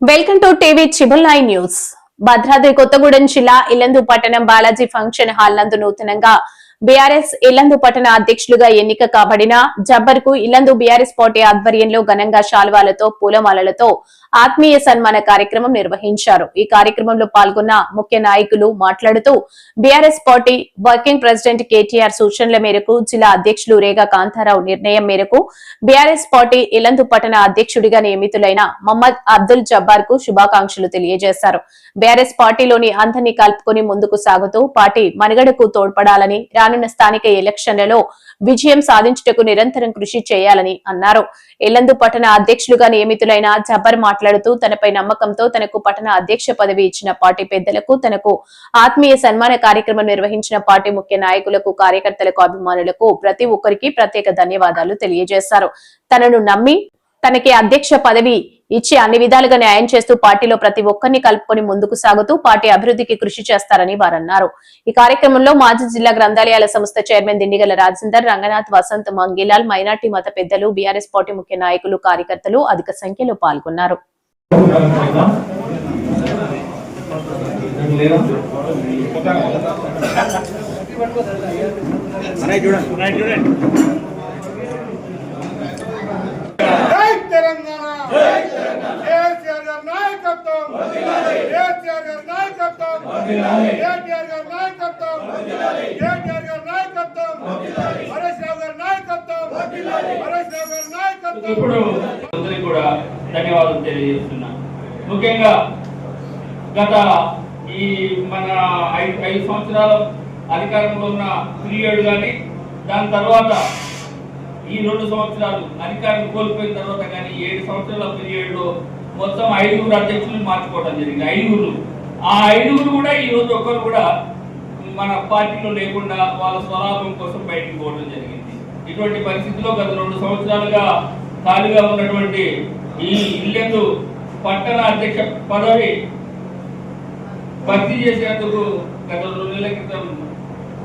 Welcome to TV triple nine news. Bhadradri Kothagudem జిల్లా ఇల్లందు పట్టణం Balaji function hall నందు నూతనంగా బీఆర్ఎస్ ఇల్లందు పట్టణ అధ్యక్షులుగా ఎన్నిక కాబడిన జబ్బర్కు ఇల్లందు బీఆర్ఎస్ పార్టీ ఆధ్వర్యంలో ఘనంగా శాల్వాలతో పూలమాలలతో ఆత్మీయ సన్మాన కార్యక్రమం నిర్వహించారు. ఈ కార్యక్రమంలో పాల్గొన్న ముఖ్య నాయకులు మాట్లాడుతూ BRS party working president KTR సూచనల మేరకు జిల్లా అధ్యక్షులు రేగా కాంతారావు నిర్ణయం మేరకు బీఆర్ఎస్ పార్టీ ఇలందు పట్టణ అధ్యక్షుడిగా నియమితులైన మహమ్మద్ అబ్దుల్ జబ్బార్కు శుభాకాంక్షలు తెలియజేశారు. బీఆర్ఎస్ పార్టీలోని అందరినీ కలుపుకొని ముందుకు సాగుతూ పార్టీ మనుగడకు తోడ్పడాలని రానున్న స్థానిక ఎలక్షన్లలో విజయం సాధించుటకు నిరంతరం కృషి చేయాలని అన్నారు. ఇల్లందు పట్టణ అధ్యక్షులుగా నియమితులైన జబ్బర్ మాట్లాడుతూ తనపై నమ్మకంతో తనకు పట్టణ అధ్యక్ష పదవి ఇచ్చిన పార్టీ పెద్దలకు తనకు ఆత్మీయ సన్మాన కార్యక్రమం నిర్వహించిన పార్టీ ముఖ్య నాయకులకు కార్యకర్తలకు అభిమానులకు ప్రతి ఒక్కరికి ప్రత్యేక ధన్యవాదాలు తెలియజేశారు. తనను నమ్మి తనకి అధ్యక్ష పదవి ఇచ్చి అన్ని విధాలుగా న్యాయం చేస్తూ పార్టీలో ప్రతి ఒక్కరిని కలుపుకొని ముందుకు సాగుతూ పార్టీ అభివృద్ధికి కృషి చేస్తారని వారన్నారు. ఈ కార్యక్రమంలో మాజీ జిల్లా గ్రంథాలయాల సంస్థ చైర్మన్ దిండిగల రాజేందర్ రంగనాథ్ వసంత్ మంగిలాల్ మైనార్టీ మత పెద్దలు బీఆర్ఎస్ పార్టీ ముఖ్య నాయకులు కార్యకర్తలు అధిక సంఖ్యలో పాల్గొన్నారు. చూడండి తెలంగాణ కేసీఆర్ గారి నాయకత్వం కేసీఆర్ గారి నాయకత్వం కేటీఆర్ గారి నాయకత్వం. కేటీఆర్ గారి నాయకత్వం. హరీష్ రావు గారి నాయకత్వం. హరీష్ రావు గారి నాయకత్వం. ఇప్పుడు అందరికీ కూడా ధన్యవాదాలు తెలియజేస్తున్నా. ముఖ్యంగా గత ఈ మన ఐదు ఐదు సంవత్సరాల అధికారంలో ఉన్న పీరియడ్ కానీ దాని తర్వాత ఈ రెండు సంవత్సరాలు అధికారం కోల్పోయిన తర్వాత కానీ ఏడు సంవత్సరాల పీరియడ్లో మొత్తం ఐదుగురు అధ్యక్షులు మార్చుకోవడం జరిగింది. ఐదుగురు. ఆ ఐదుగురు కూడా ఈ రోజు ఒక్కరు కూడా మన పార్టీలో లేకుండా వాళ్ళ స్వలాభం కోసం బయటకు పోవడం జరిగింది. ఇటువంటి పరిస్థితిలో గత రెండు సంవత్సరాలుగా ఖాళీగా ఉన్నటువంటి ఈ ఇల్లెందు పట్టణ అధ్యక్ష పదవి భర్తీ చేసేందుకు గత రెండు నెలల క్రితం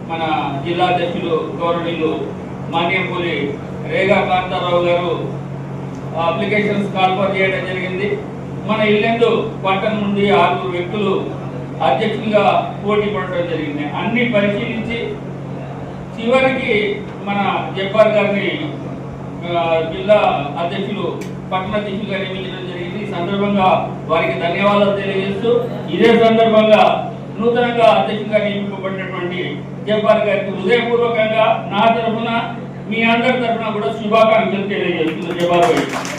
మన జిల్లా అధ్యక్షులు గౌరవనీయులు మాన్యంపూలి రేగా కాంతారావు గారు అప్లికేషన్స్ కాల్పర్ చేయడం జరిగింది. మన ఇల్లెందు పట్టణం నుండి ఆరుగురు వ్యక్తులు అధ్యక్షులుగా పోటీ పడటం జరిగింది. అన్ని పరిశీలించి చివరికి మన జబ్బార్ గారిని జిల్లా అధ్యక్షులు పట్టణ అధ్యక్షులుగా నియమించడం జరిగింది. ఈ సందర్భంగా వారికి ధన్యవాదాలు తెలియజేస్తూ ఇదే సందర్భంగా నూతనంగా అధ్యక్షులుగా నియమింపబడినటువంటి జబ్బార్ గారికి హృదయపూర్వకంగా నా తరఫున మీ అందరి తరఫున కూడా శుభాకాంక్షలు తెలియజేస్తుంది జబ్బార్ గారికి.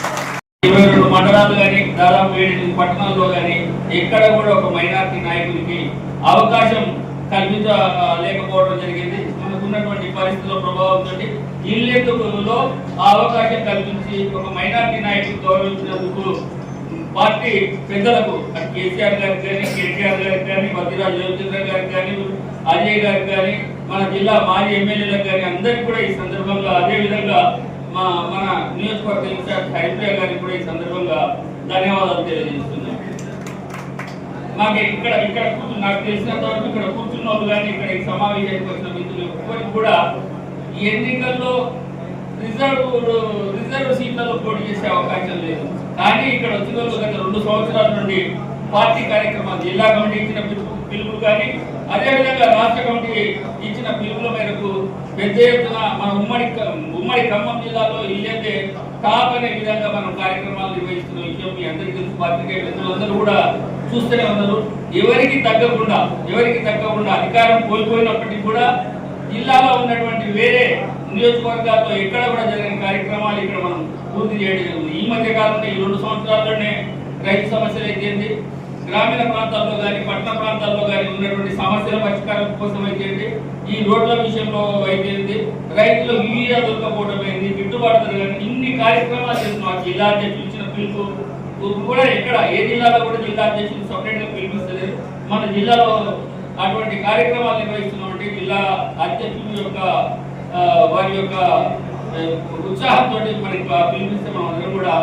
ఇరవై రెండు మండలాలు కానీ దాదాపు ఏడు పట్టణాల్లో కానీ ఎక్కడ కూడా ఒక మైనార్టీ నాయకుడికి అవకాశం కల్పించలేకపోవడం జరిగింది. మనకున్నటువంటి పరిస్థితుల ప్రభావం ఇల్లెందుకులో ఆ అవకాశం కల్పించి ఒక మైనార్టీ నాయకుడు గౌరవించినందుకు పార్టీ పెద్దలకు అటు కేసీఆర్ గారికి కానీ కేటీఆర్ గారికి కానీ మధ్యరాజు జయచంద్ర గారికి కానీ అజయ్ గారికి కానీ మన జిల్లా మాజీ ఎమ్మెల్యేలకు కానీ అందరికీ కూడా ఈ సందర్భంగా అదే విధంగా మా మన నియోజకవర్గ ఇన్ఛార్జ్ హరిప్రియ గారికి కూడా ఈ సందర్భంగా ధన్యవాదాలు తెలియజేస్తున్నాం. మాకు ఇక్కడ ఇక్కడ నాకు తెలిసినంత వరకు ఇక్కడ కూర్చున్న వాళ్ళు కానీ ఇక్కడ ఈ సమావేశానికి వచ్చిన మిత్రులు ఎవరికి కూడా ఈ ఎన్నికల్లో రిజర్వ్ రిజర్వ్ సీట్లలో పోటీ చేసే అవకాశం లేదు. కానీ ఇక్కడ వచ్చిన వాళ్ళు గత రెండు సంవత్సరాల నుండి పార్టీ కార్యక్రమాలు జిల్లా కమిటీ ఇచ్చిన పిలుపు కానీ అదేవిధంగా రాష్ట్ర కమిటీ పెద్ద ఎత్తున మన ఉమ్మడి ఉమ్మడి ఖమ్మం జిల్లాలో ఇల్లైతే టాప్ అనే విధంగా మనం కార్యక్రమాలు నిర్వహిస్తున్న విషయం మీ అందరికీ తెలుసు పాత్రికేయ మిత్రులందరూ కూడా చూస్తూనే ఉన్నారు. ఎవరికి తగ్గకుండా ఎవరికి తగ్గకుండా అధికారం కోల్పోయినప్పటికీ కూడా జిల్లాలో ఉన్నటువంటి వేరే నియోజకవర్గాల్లో ఎక్కడ కూడా జరిగిన కార్యక్రమాలు ఇక్కడ మనం పూర్తి చేయడం ఈ మధ్య కాలంలో ఈ రెండు సంవత్సరాల్లోనే రైతు సమస్యలు అయితే గ్రామీణ ప్రాంతాల్లో కానీ పట్టణ ప్రాంతాల్లో కానీ ఉన్నటువంటి సమస్యల పరిష్కారం కోసం అయితే ఈ రోడ్ల విషయంలో అయితే రైతులు యూరియా దొరకపోవడం అయింది గిట్టుబాటు కానీ ఇన్ని కార్యక్రమాలు చేస్తున్నాం జిల్లా అధ్యక్షులు ఇచ్చిన పిలుపు కూడా ఎక్కడ ఏ జిల్లాలో కూడా జిల్లా అధ్యక్షులు సపరేట్గా పిలిపిస్తలేదు మన జిల్లాలో అటువంటి కార్యక్రమాలు నిర్వహిస్తున్నటువంటి జిల్లా అధ్యక్షుల యొక్క వారి యొక్క ఉత్సాహంతో మనకి పిలిపిస్తే మనం కూడా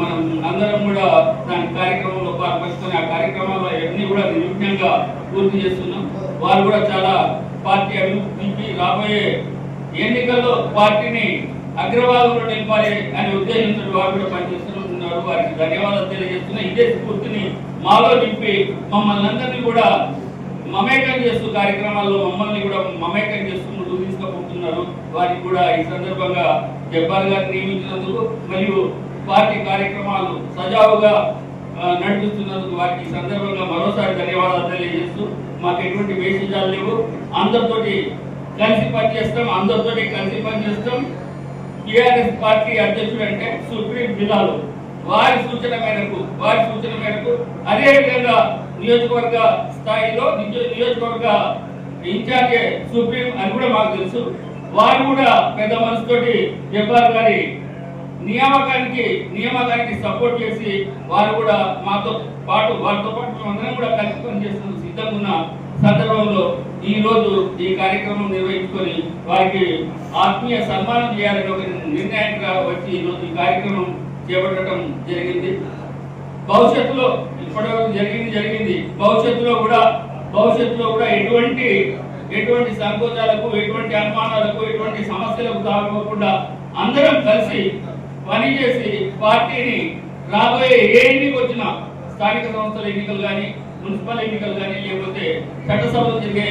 మనం అందరం కూడా దాని కార్యక్రమంలో పాల్పంచుకొని ఆ కార్యక్రమాలు అన్ని కూడా నిర్విఘ్నంగా పూర్తి చేస్తున్నాం. వారు కూడా చాలా పార్టీ అభివృద్ధి రాబోయే ఎన్నికల్లో పార్టీని అగ్రవాదంలో నింపాలి అని ఉద్దేశించిన వారు కూడా పనిచేస్తున్నారు వారికి ధన్యవాదాలు తెలియజేస్తున్నాం. ఇదే స్ఫూర్తిని మాలో నింపి మమ్మల్ని అందరినీ కూడా మమేకం చేస్తూ కార్యక్రమాల్లో మమ్మల్ని కూడా మమేకం చేస్తూ ముందుకు తీసుకుపోతున్నారు. వారికి కూడా ఈ సందర్భంగా జబ్బార్ గారిని నియమించినందుకు మరియు పార్టీ కార్యక్రమాలు సజావుగా నడిపిస్తున్నందుకు వారికి సందర్భంగా మరోసారి ధన్యవాదాలు తెలియజేస్తూ మాకు ఎటువంటి వేషిజాలు లేవు. అందరితోటి కలిసి పనిచేస్తాం అందరితోటి కలిసి పనిచేస్తాం. టీఆర్ఎస్ పార్టీ అధ్యక్షుడు అంటే సుప్రీం జిల్లాలో వారి సూచన మేరకు వారి సూచన మేరకు అదే విధంగా నియోజకవర్గ స్థాయిలో నియోజకవర్గ ఇన్ఛార్జే సుప్రీం అని కూడా మాకు తెలుసు. వారు కూడా పెద్ద మనసుతోటి జబ్బార్ గారి నియామకానికి నియామకానికి సపోర్ట్ చేసి వారు కూడా మాతో పాటు వారితో పాటు మేమందరం కూడా కలిసి పనిచేస్తున్న సిద్ధంగా ఉన్న సందర్భంలో ఈ రోజు ఈ కార్యక్రమం నిర్వహించుకొని వారికి ఆత్మీయ సన్మానం చేయాలని ఒక నిర్ణయానికి వచ్చి ఈ రోజు ఈ కార్యక్రమం చేపట్టడం జరిగింది. భవిష్యత్తులో ఇప్పటివరకు జరిగింది జరిగింది. భవిష్యత్తులో కూడా భవిష్యత్తులో కూడా ఎటువంటి ఎటువంటి సంకోచాలకు ఎటువంటి అనుమానాలకు ఎటువంటి సమస్యలకు తాగకుండా అందరం కలిసి పనిచేసి పార్టీని రాబోయే ఏ ఎన్నిక వచ్చినా స్థానిక సంస్థల ఎన్నికలు కానీ మున్సిపల్ ఎన్నికలు కానీ లేకపోతే చట్టసభలో జరిగే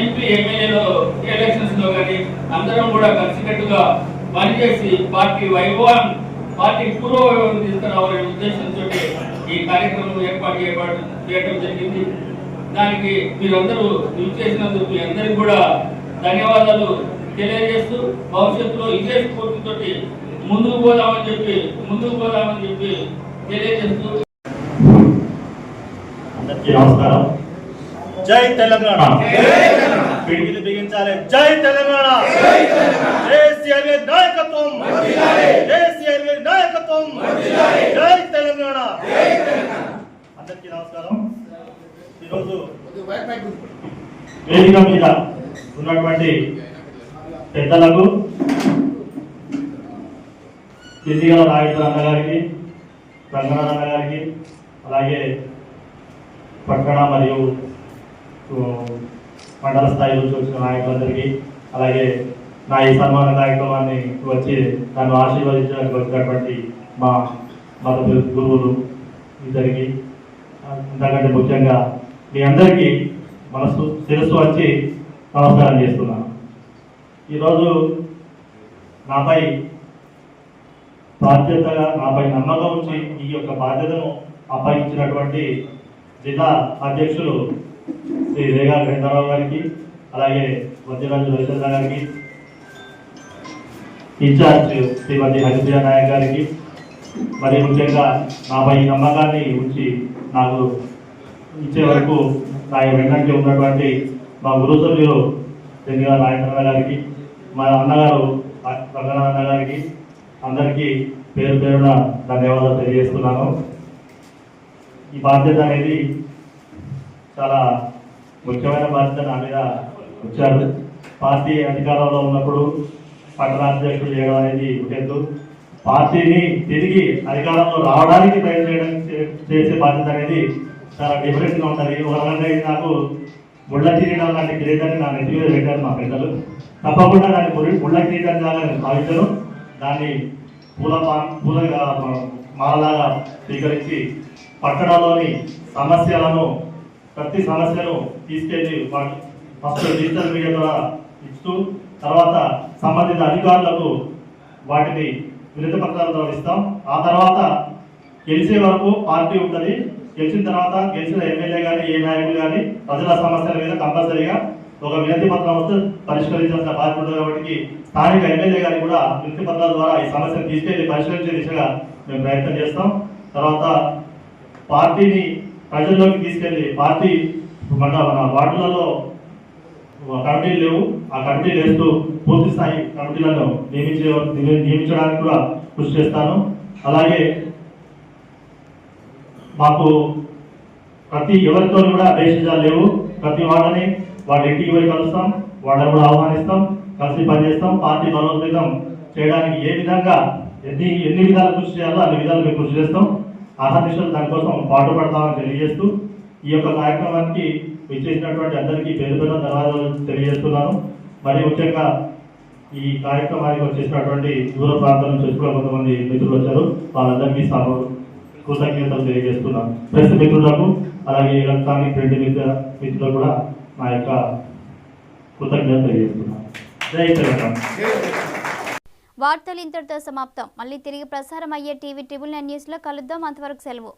ఎంపీ ఎమ్మెల్యేలో ఎలక్షన్స్లో కానీ అందరం కూడా కలిసికట్టుగా పనిచేసి పార్టీ వైభవం పార్టీ పూర్వవైభవం తీసుకురావాలనే ఉద్దేశంతో ఈ కార్యక్రమం ఏర్పాటు చేయబడి చేయడం జరిగింది. దానికి మీరందరూ చేసినందుకు మీ అందరికి కూడా ధన్యవాదాలు తెలియజేస్తూ భవిష్యత్తులో ఇదే స్ఫూర్తితోటి ముందుకు పోదామని చెప్పి ముందుకు పోదామని చెప్పి తెలియజేస్తూ అందరికీ నమస్కారం. జై తెలంగాణ. పిడికిలు బిగించాలి. జై తెలంగాణ. కేసీఆర్ నాయకత్వం. కేసీఆర్ నాయకత్వం. జై తెలంగాణ. అందరికీ నమస్కారం. ఈరోజు వేదిక మీద ఉన్నటువంటి పెద్దలకు కిందిగల నాయకుల అన్నగారికి రంగనాథ్ అన్నగారికి అలాగే పట్టణ మరియు మండల స్థాయి నుంచి వచ్చిన నాయకులందరికీ అలాగే నా ఈ సన్మాన కార్యక్రమాన్ని వచ్చి నన్ను ఆశీర్వదించడానికి వచ్చినటువంటి మా మత గురువులు ఇద్దరికి ఇంతకంటే ముఖ్యంగా మీ అందరికీ మనసు శిరస్సు వచ్చి నమస్కారం చేస్తున్నాను. ఈరోజు నాపై బాధ్యతగా నాపై నమ్మకం ఉంచి ఈ యొక్క బాధ్యతను అప్పగించినటువంటి జిల్లా అధ్యక్షులు శ్రీ రేగా గణేంద్రరావు గారికి అలాగే మధ్యరాజు రవిచంద్ర గారికి ఇన్ఛార్జ్ శ్రీమతి హరిప్రియ నాయక్ గారికి మరి ముఖ్యంగా నాపై నమ్మకాన్ని ఉంచి నాకు ఇచ్చే వరకు నా వెన్నంటి ఉన్నటువంటి మా గురుసభ్యులు సభ్యులు తెంగిల గారికి మా అన్నగారు రంగనాథ గారికి అందరికీ పేరు పేరున ధన్యవాదాలు తెలియజేస్తున్నాను. ఈ బాధ్యత అనేది చాలా ముఖ్యమైన బాధ్యత నా మీద వచ్చారు. పార్టీ అధికారంలో ఉన్నప్పుడు పట్టణాధ్యక్షులు చేయడం అనేది ఒక పార్టీని తిరిగి అధికారంలో రావడానికి ప్రయత్నం చేయడం చే- చేసే బాధ్యత అనేది చాలా డిఫరెంట్గా ఉంటుంది. ఒక నాకు ముళ్ళ కిరీటం లాంటి కిరీటాన్ని నా నెత్తి మీద పెట్టారు మా పెద్దలు. తప్పకుండా దాన్ని ముళ్ళ కిరీటం లాగా నేను భావించను. దాన్ని పూల పా- పూలగా మాలలాగా స్వీకరించి పట్టణంలోని సమస్యలను ప్రతి సమస్యను తీసుకెళ్ళి ఫస్ట్ డిజిటల్ మీడియా ద్వారా ఇస్తూ తర్వాత సంబంధిత అధికారులకు వాటిని వినతి ద్వారా ఇస్తాం. ఆ తర్వాత గెలిచే వరకు పార్టీ ఉంటుంది. గెలిచిన తర్వాత గెలిచిన ఎమ్మెల్యే కానీ ఏ నాయకులు కానీ ప్రజల సమస్యల మీద కంపల్సరీగా ఒక వినతి పత్రం వస్తే పరిష్కరించాల్సిన బాధ్యత ఉంటుంది కాబట్టి స్థానిక ఎమ్మెల్యే గారికి కూడా వినతి పత్రాల ద్వారా ఈ సమస్యను తీసుకెళ్ళి పరిష్కరించే దిశగా మేము ప్రయత్నం చేస్తాం. తర్వాత పార్టీని ప్రజల్లోకి తీసుకెళ్ళి పార్టీ మన మన వార్డులలో కమిటీలు లేవు. ఆ కమిటీలు వేస్తూ పూర్తి స్థాయి కమిటీలను నియమించే నియమించడానికి కూడా కృషి చేస్తాను. అలాగే మాకు ప్రతి ఎవరితో కూడా దేశాలు లేవు. ప్రతి వాళ్ళని వాళ్ళ ఇంటికి పోయి కలుస్తాం వాళ్ళని కూడా ఆహ్వానిస్తాం కలిసి పనిచేస్తాం పార్టీ బలోపేతం చేయడానికి ఏ విధంగా ఎన్ని ఎన్ని విధాలు కృషి చేయాలో అన్ని విధాలు మేము కృషి చేస్తాం. ఆహర్నిశలు దానికోసం పాటుపడతామని తెలియజేస్తూ ఈ యొక్క కార్యక్రమానికి విచ్చేసినటువంటి అందరికీ పేరు పేరు ధన్యవాదాలు తెలియజేస్తున్నాను. మరి ముఖ్యంగా ఈ కార్యక్రమానికి వచ్చేసినటువంటి దూర ప్రాంతాల నుంచి కూడా కొంతమంది మిత్రులు వచ్చారు. వాళ్ళందరికీ సభ కృతజ్ఞతలు తెలియజేస్తున్నాను. ప్రెస్ మిత్రులకు అలాగే ఎలక్ట్రానిక్ ప్రింట్ మిత్ర మిత్రులకు కూడా నా యొక్క కృతజ్ఞత తెలియజేస్తున్నాను జై వార్తలు ఇంతటితో సమాప్తం. మళ్ళీ తిరిగి ప్రసారం అయ్యే టీవీ ట్రిబుల్ నైన్ న్యూస్లో కలుద్దాం. అంతవరకు సెలవు.